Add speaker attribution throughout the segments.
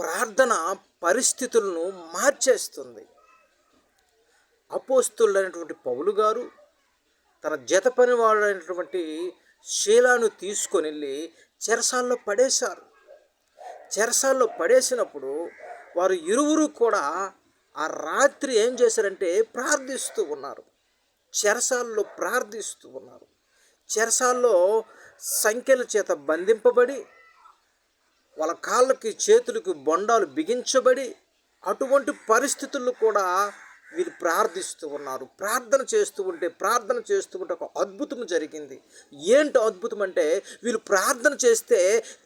Speaker 1: ప్రార్థన పరిస్థితులను మార్చేస్తుంది. అపోస్తులైనటువంటి పౌలు గారు తన జత పనివాడైనటువంటి శీలాను తీసుకొని వెళ్ళి చెరసాల్లో పడేశారు. చెరసాల్లో పడేసినప్పుడు వారు ఇరువురు కూడా ఆ రాత్రి ఏం చేశారంటే ప్రార్థిస్తూ ఉన్నారు. చెరసాల్లో ప్రార్థిస్తూ ఉన్నారు. చెరసాల్లో సంఖ్యల చేత బంధింపబడి వాళ్ళ కాళ్ళకి చేతులకి బొండాలు బిగించబడి అటువంటి పరిస్థితుల్లో కూడా వీరు ప్రార్థిస్తూ ఉన్నారు. ప్రార్థన చేస్తూ ఉంటే ప్రార్థన చేస్తూ ఉంటే ఒక అద్భుతం జరిగింది. ఏంటి అద్భుతం అంటే వీళ్ళు ప్రార్థన చేస్తే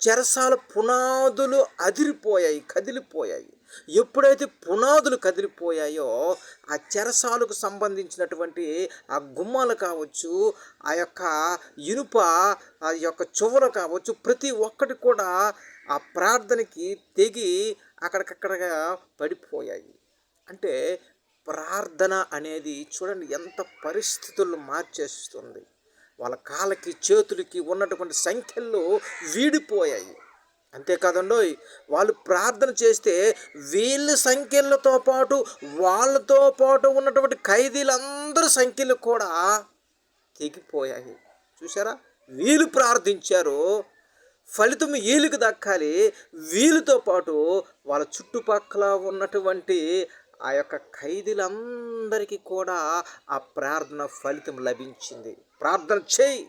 Speaker 1: చెరసాల పునాదులు అదిరిపోయాయి కదిలిపోయాయి. ఎప్పుడైతే పునాదులు కదిలిపోయాయో ఆ చెరసాలకు సంబంధించినటువంటి ఆ గుమ్మాలు కావచ్చు ఆ యొక్క ఇనుప ఆ యొక్క చువలు కావచ్చు ప్రతి ఒక్కటి కూడా ఆ ప్రార్థనకి తెగి అక్కడికక్కడగా పడిపోయాయి. అంటే ప్రార్థన అనేది చూడండి ఎంత పరిస్థితులను మార్చేస్తుంది. వాళ్ళ కాళ్ళకి చేతులకి ఉన్నటువంటి సంఖ్యలు వీడిపోయాయి. అంతేకాదండోయ్ వాళ్ళు ప్రార్థన చేస్తే వీళ్ళ సంఖ్యలతో పాటు వాళ్ళతో పాటు ఉన్నటువంటి ఖైదీలందరి సంఖ్యలు కూడా తెగిపోయాయి. చూసారా వీళ్ళు ప్రార్థించారు ఫలితం వీళ్ళకి దక్కాలి. వీళ్ళతో పాటు వాళ్ళ చుట్టుపక్కల ఉన్నటువంటి ఆ యొక్క ఖైదీలందరికీ కూడా ఆ ప్రార్థన ఫలితం లభించింది. ప్రార్థన చేయి.